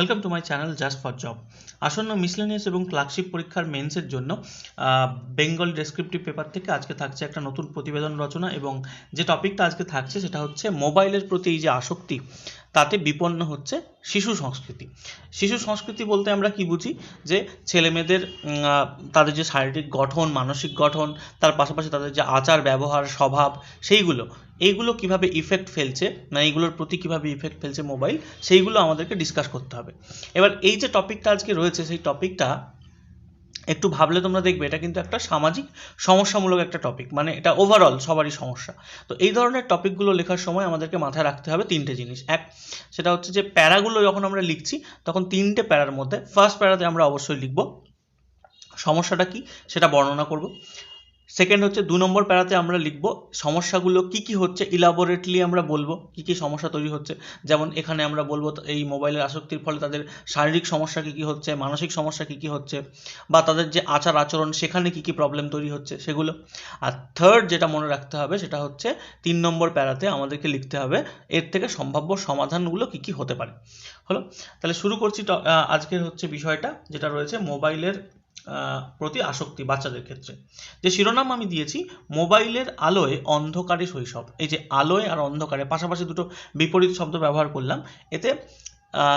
Welcome to my channel just for job আসন্ন miscellaneous এবং clerkship পরীক্ষার মেন্সের জন্য বেঙ্গল ডেসক্রিপটিভ পেপার থেকে আজকে থাকছে একটা নতুন প্রতিবেদন রচনা এবং যে টপিকটা আজকে থাকছে সেটা হচ্ছে মোবাইলের প্রতি এই যে আসক্তি তাতে বিপন্ন হচ্ছে শিশু সংস্কৃতি। শিশু সংস্কৃতি বলতে আমরা কি বুঝি? যে ছেলেমেয়েদের তাদের যে শারীরিক গঠন, মানসিক গঠন, তার পাশাপাশি তাদের যে আচার, ব্যবহার, স্বভাব, সেইগুলো, এইগুলো কীভাবে ইফেক্ট ফেলছে মানে এইগুলোর প্রতি কীভাবে ইফেক্ট ফেলছে মোবাইল সেইগুলো আমাদেরকে ডিসকাস করতে হবে। এবার এই যে টপিকটা আজকে রয়েছে, সেই টপিকটা একটু ভাবলে তোমরা দেখবে, এটা কিন্তু একটা সামাজিক সমস্যামূলক একটা টপিক মানে এটা ওভারঅল সবারই সমস্যা। তো এই ধরনের টপিকগুলো লেখার সময় আমাদেরকে মাথায় রাখতে হবে তিনটে জিনিস। এক, সেটা হচ্ছে যে প্যারাগুলো যখন আমরা লিখছি, তখন তিনটে প্যারার মধ্যে ফার্স্ট প্যারাতে আমরা অবশ্যই লিখব, সমস্যাটা কি সেটা বর্ণনা করব। সেকেন্ড হচ্ছে দু নম্বর প্যারাতে আমরা লিখব সমস্যাগুলো কি কি হচ্ছে ইলাবোরেটলি আমরা বলব, কি কি সমস্যা তৈরি হচ্ছে। যেমন এখানে আমরা বলব এই মোবাইলের আসক্তির ফলে তাদের শারীরিক সমস্যা কি কি হচ্ছে, মানসিক সমস্যা কি কি হচ্ছে, বা তাদের যে আচার আচরণ, সেখানে কি কি প্রবলেম তৈরি হচ্ছে সেগুলো। আর থার্ড যেটা মনে রাখতে হবে সেটা হচ্ছে তিন নম্বর প্যারাতে আমাদেরকে লিখতে হবে এর থেকে সম্ভাব্য সমাধানগুলো কি কি হতে পারে। হলো? তাহলে শুরু করছি আজকের হচ্ছে বিষয়টা যেটা রয়েছে মোবাইলের প্রতি আসক্তি বাচ্চাদের ক্ষেত্রে। যে শিরোনাম আমি দিয়েছি, মোবাইলের আলোয় অন্ধকারে শৈশব। এই যে আলোয় আর অন্ধকারে, পাশাপাশি দুটো বিপরীত শব্দ ব্যবহার করলাম, এতে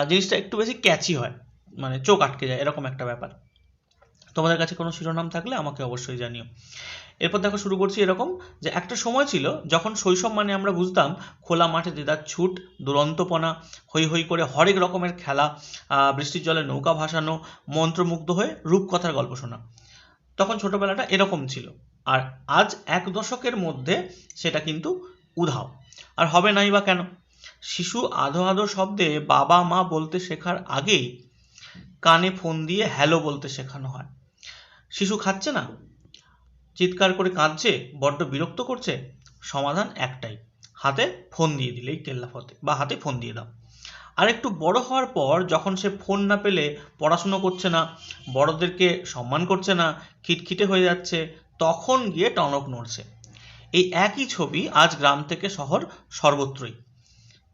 জিনিসটা একটু বেশি ক্যাচি হয় মানে চোখ আটকে যায়, এরকম একটা ব্যাপার। তোমাদের কাছে কোনো শিরোনাম থাকলে আমাকে অবশ্যই জানিও। এরপর দেখো শুরু করছি এরকম যে একটা সময় ছিল যখন শৈশব মানে আমরা বুঝতাম খোলা মাঠে দেদার ছুট, দুরন্তপনা হই হই করে হরেক রকমের খেলা বৃষ্টির জলে নৌকা ভাসানো, মন্ত্রমুগ্ধ হয়ে রূপকথার গল্প শোনা। তখন ছোটবেলাটা এরকম ছিল। আর আজ এক দশকের মধ্যে সেটা কিন্তু উধাও। আর হবে নাই বা কেন? শিশু আধো আধো শব্দে বাবা মা বলতে শেখার আগেই কানে ফোন দিয়ে হ্যালো বলতে শেখানো হয়। শিশু খাচ্ছে না? চিৎকার করে কাঁদছে, বড্ড বিরক্ত করছে। সমাধান একটাই, হাতে ফোন দিয়ে দিলেই কেল্লাফতে বা হাতে ফোন দিয়ে দাও। আর একটু বড় হওয়ার পর যখন সে ফোন না পেলে পড়াশুনো করছে না, বড়দেরকে সম্মান করছে না, খিটখিটে হয়ে যাচ্ছে, তখন গিয়ে টনক নড়ছে। এই একই ছবি আজ গ্রাম থেকে শহর সর্বত্রই।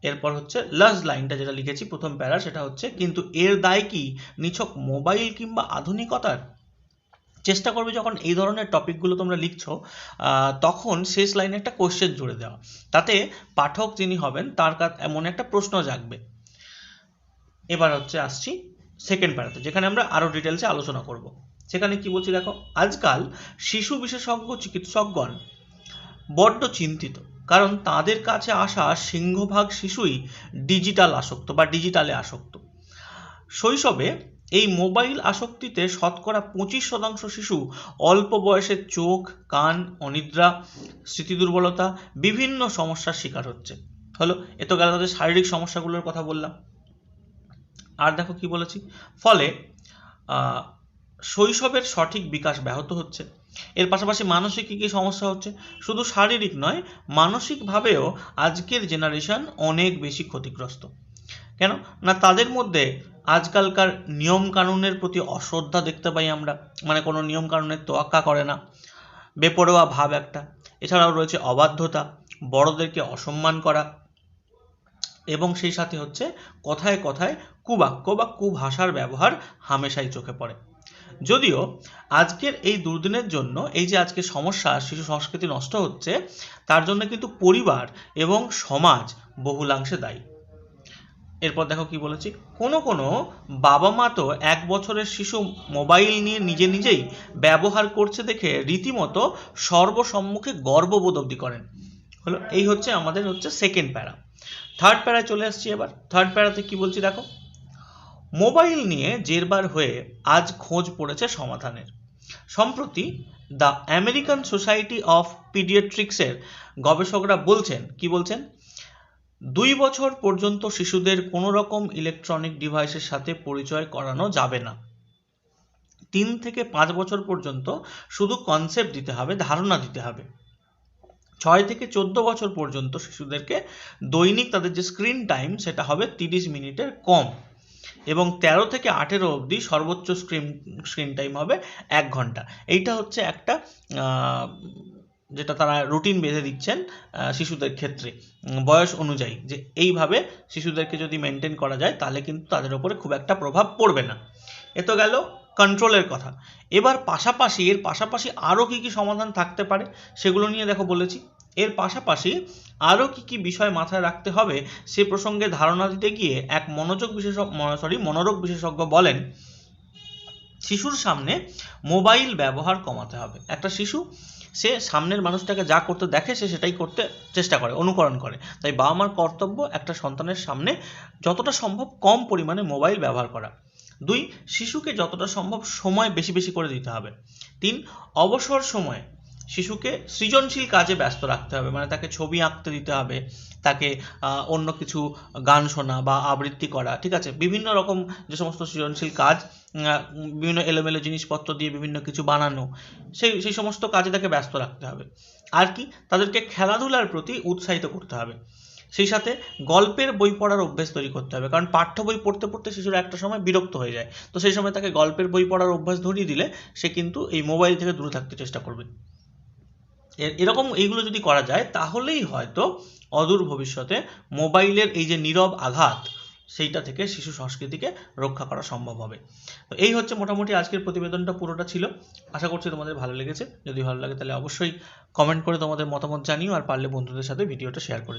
এরপর হচ্ছে লাস্ট লাইনটা যেটা লিখেছি প্রথম প্যারা সেটা হচ্ছে, কিন্তু এর দায় কি? নিছক মোবাইল কিংবা আধুনিকতার? চেষ্টা করবে যখন এই ধরনের টপিকগুলো তোমরা লিখছো তখন শেষ লাইনে একটা কোশ্চেন জুড়ে দেওয়া। তাতে পাঠক যিনি হবেন, তার এমন একটা প্রশ্ন জাগবে। এবার হচ্ছে আসছি সেকেন্ড প্যারাতে যেখানে আমরা আরও ডিটেলসে আলোচনা করব। সেখানে কি বলছি দেখো, আজকাল শিশু বিশেষজ্ঞ চিকিৎসকগণ বড্ড চিন্তিত, কারণ তাদের কাছে আসা সিংহভাগ শিশুই ডিজিটাল আসক্ত বা ডিজিটালে আসক্ত। শৈশবে এই মোবাইল আসক্তিতে শতকরা পঁচিশ শতাংশ শিশু অল্প বয়সে চোখ, কান, অনিদ্রা, স্মৃতি দুর্বলতা, বিভিন্ন সমস্যার শিকার হচ্ছে। হলো, এ তো গেল তাদের শারীরিক সমস্যাগুলোর কথা বললাম। আর দেখো কি বলেছি? ফলে শৈশবের সঠিক বিকাশ ব্যাহত হচ্ছে। এর পাশাপাশি মানসিক কী কী সমস্যা হচ্ছে? শুধু শারীরিক নয়, মানসিকভাবেও আজকের জেনারেশন অনেক বেশি ক্ষতিগ্রস্ত। কেন? না তাদের মধ্যে আজকালকার নিয়ম কানুনের প্রতি অশ্রদ্ধা দেখতে পাই আমরা। মানে কোনো নিয়ম কানুনের তোয়াক্কা করে না। বেপরোয়া ভাব একটা। এছাড়াও রয়েছে অবাধ্যতা, বড়দেরকে অসম্মান করা এবং সেই সাথে হচ্ছে কথায় কথায় কুবাক্য বা কুভাষার ব্যবহার হামেশাই চোখে পড়ে। যদিও আজকের এই দুর্দিনের জন্য এই যে আজকে সমস্যা, শিশু সংস্কৃতি নষ্ট হচ্ছে, তার জন্য কিন্তু পরিবার এবং সমাজ বহুলাংশে দায়ী। এরপর দেখো কি বলেছি, কোনো কোনো বাবা মা তো এক বছরের শিশু মোবাইল নিয়ে নিজে নিজেই ব্যবহার করছে দেখে রীতিমতো সর্বসম্মুখে গর্ববোধ অব্দি করেন। হলো, এই হচ্ছে আমাদের হচ্ছে সেকেন্ড প্যারা। থার্ড প্যারায় চলে আসছি এবার। থার্ড প্যারাতে কি বলছি দেখো, মোবাইল নিয়ে জেরবার হয়ে আজ খোঁজ পড়েছে সমাধানের। সম্প্রতি দ্য আমেরিকান সোসাইটি অফ পিডিয়াট্রিক্সের গবেষকরা বলছেন, কি বলছেন? দুই বছর পর্যন্ত শিশুদের কোনো রকম ইলেকট্রনিক ডিভাইসের সাথে পরিচয় করানো যাবে না। তিন থেকে পাঁচ বছর পর্যন্ত শুধু কনসেপ্ট দিতে হবে, ধারণা দিতে হবে। ছয় থেকে চোদ্দ বছর পর্যন্ত শিশুদেরকে দৈনিক তাদের যে স্ক্রিন টাইম সেটা হবে তিরিশ মিনিটের কম। এবং তেরো থেকে আঠেরো অবধি সর্বোচ্চ স্ক্রিন স্ক্রিন টাইম হবে এক ঘণ্টা। এইটা হচ্ছে একটা যেটা তারা রুটিন বেঁধে দিচ্ছেন শিশুদের ক্ষেত্রে। বয়স অনুযায়ী যে এইভাবে শিশুদেরকে যদি মেনটেন করা যায়, তাহলে কিন্তু তাদের ওপরে খুব একটা প্রভাব পড়বে না। এ তো গেল কন্ট্রোলের কথা। এবার পাশাপাশি, এর পাশাপাশি আরও কী কী সমাধান থাকতে পারে, সেগুলো নিয়ে দেখো বলেছি। এর পাশাপাশি আরও কী কী বিষয় মাথায় রাখতে হবে, সে প্রসঙ্গে ধারণা দিতে গিয়ে এক মনোযোগ বিশেষজ্ঞ সরি মনোরোগ বিশেষজ্ঞ বলেন, শিশুর সামনে মোবাইল ব্যবহার কমাতে হবে। একটা শিশু সে সামনের মানুষটাকে যা করতে দেখে সে সেটাই করতে চেষ্টা করে, অনুকরণ করে। তাই বাবা মার কর্তব্য একটা সন্তানের সামনে যতটা সম্ভব কম পরিমাণে মোবাইল ব্যবহার করা। দুই, শিশুকে যতটা সম্ভব সময় বেশি বেশি করে দিতে হবে। তিন, অবসর সময়ে শিশুকে সৃজনশীল কাজে ব্যস্ত রাখতে হবে। মানে তাকে ছবি আঁকতে দিতে হবে, তাকে অন্য কিছু গান শোনা বা আবৃত্তি করা, ঠিক আছে? বিভিন্ন রকম যে সমস্ত সৃজনশীল কাজ বিভিন্ন এলোমেলো জিনিসপত্র দিয়ে বিভিন্ন কিছু বানানো, সেই সেই সমস্ত কাজে তাকে ব্যস্ত রাখতে হবে। আর কি? তাদেরকে খেলাধুলার প্রতি উৎসাহিত করতে হবে। সেই সাথে গল্পের বই পড়ার অভ্যেস তৈরি করতে হবে। কারণ পাঠ্য বই পড়তে পড়তে শিশুরা একটা সময় বিরক্ত হয়ে যায়। তো সেই সময় তাকে গল্পের বই পড়ার অভ্যাস ধরিয়ে দিলে সে কিন্তু এই মোবাইল থেকে দূরে থাকতে চেষ্টা করবে। এরকম এইগুলো যদি করা যায়, তাহলেই হয়তো অদূর ভবিষ্যতে মোবাইলের এই যে নীরব আঘাত, সেইটা থেকে শিশু সংস্কৃতিকে রক্ষা করা সম্ভব হবে। তো এই হচ্ছে মোটামুটি আজকের প্রতিবেদনটা, পুরোটা ছিল। আশা করছি তোমাদের ভালো লেগেছে। যদি ভালো লাগে তাহলে অবশ্যই কমেন্ট করে তোমাদের মতামত জানিও, আর পারলে বন্ধুদের সাথে ভিডিওটা শেয়ার করে।